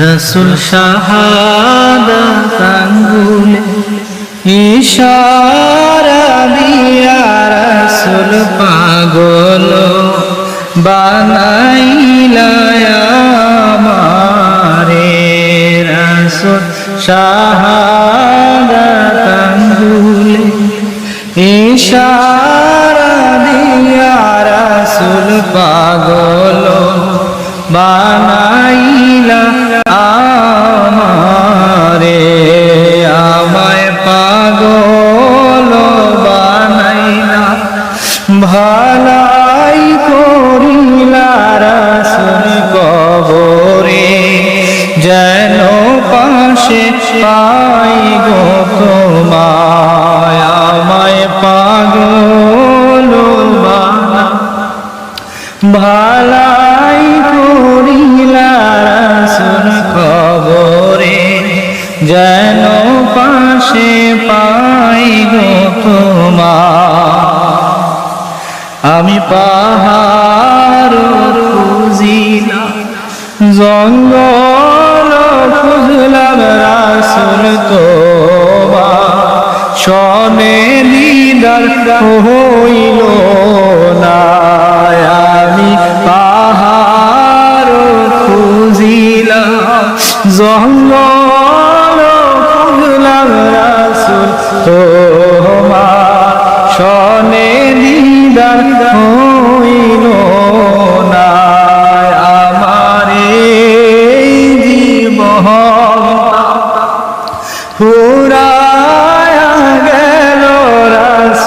রসুল শাহাদাত আঙ্গুলে ইশারা দিয়া রসুল পাগল বানাইলা আমারে। রসুল শাহাদাত আঙ্গুলে ইশারা দিয়া রসুল পাগল বানাইলা পাই গো তোমায়, আমায় পাগল বানা। ভালাই করিলা রাসুল খবরে যেন পাশে পাই গো তোমার আমি পাহাড় জঙ্গল দিদার হইল না। আমি পাহাড় খুঁজিলাম, জঙ্গল খুঁজলাম রাসুল। তোমা শনে দিদার, হইল না। আমার জীবন রাসুল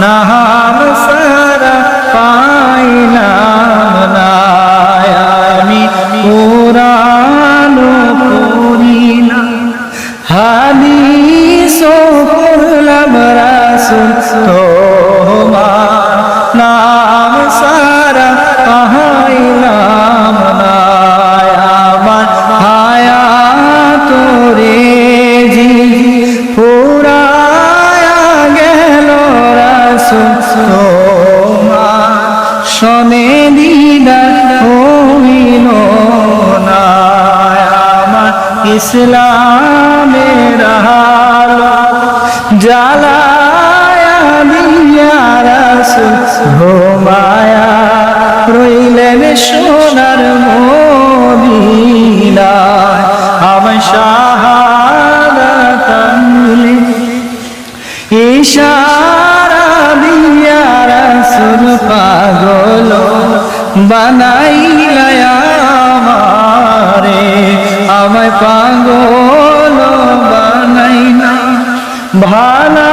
নাম সারা পাইলাম না আমি কোরআন পড়িলাম হাদিস পড়লাম রাসুল তোমা শনে দিদার হইল না ইসলামের হালো জ্বালায়া বানাইলা আমারে আমায় পাগল বানাইলা ভালাই